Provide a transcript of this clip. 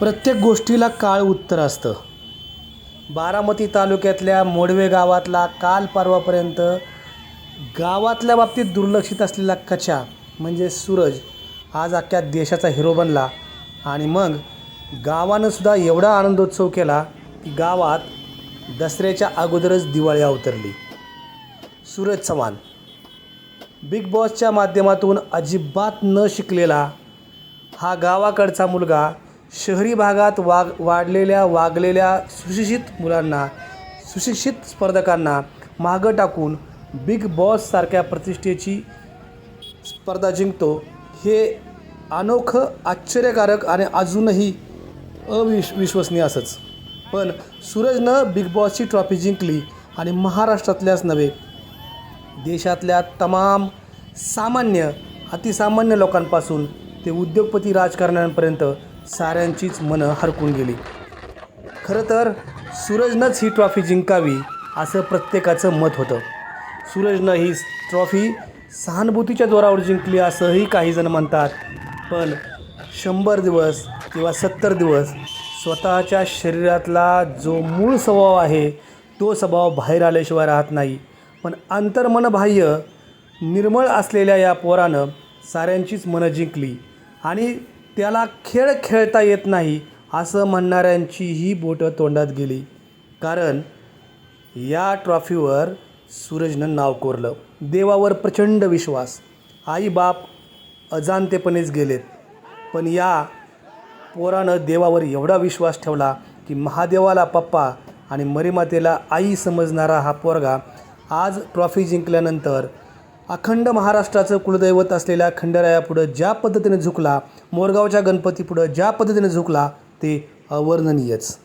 प्रत्येक गोष्टीला काळ उत्तर असतं. बारामती तालुक्यातल्या मोडवे गावातला काल परवापर्यंत गावातल्या बाबतीत दुर्लक्षित असलेला कचा म्हणजे सूरज आज अख्ख्या देशाचा हिरो बनला. आणि मग गावानं सुद्धा एवढा आनंदोत्सव केला की गावात दसऱ्याच्या अगोदरच दिवाळी अवतरली. सूरज चव्हाण. बिग बॉसच्या माध्यमातून अजिबात न शिकलेला हा गावाकडचा मुलगा शहरी भागात वाग वाढलेल्या वागलेल्या सुशिक्षित मुलांना सुशिक्षित स्पर्धकांना मागं टाकून बिग बॉससारख्या प्रतिष्ठेची स्पर्धा जिंकतो. हे अनोखं आश्चर्यकारक आणि अजूनही अविश विश्वसनीय असंच. पण सूरजनं बिग बॉसची ट्रॉफी जिंकली आणि महाराष्ट्रातल्याच नव्हे देशातल्या तमाम सामान्य अतिसामान्य लोकांपासून ते उद्योगपती राजकारण्यांपर्यंत साऱ्यांचीच मनं हरकून गेली. खरं तर सूरजनंच ही ट्रॉफी जिंकावी असं प्रत्येकाचं मत होतं. सूरजनं ही ट्रॉफी सहानुभूतीच्या जोरावर जिंकली असंही काहीजण म्हणतात. पण शंभर दिवस किंवा सत्तर दिवस स्वतःच्या शरीरातला जो मूळ स्वभाव आहे तो स्वभाव बाहेर आल्याशिवाय राहत नाही. पण अंतर्मनबाह्य निर्मळ असलेल्या या पोरानं साऱ्यांचीच मनं जिंकली. आणि त्याला खेळ खेळता येत नाही असं म्हणणाऱ्यांची ही बोटं तोंडात गेली. कारण या ट्रॉफीवर सूरजनं नाव कोरलं. देवावर प्रचंड विश्वास. आई बाप अजाणतेपणेच गेलेत. पण या पोरानं देवावर एवढा विश्वास ठेवला की महादेवाला पप्पा आणि मरीमातेला आई समजणारा हा पोरगा आज ट्रॉफी जिंकल्यानंतर अखंड महाराष्ट्राचं कुलदैवत असलेल्या खंडरायापुढं ज्या पद्धतीने झुकला मोरगावच्या गणपतीपुढं ज्या पद्धतीने झुकला ते अवर्णनीयच.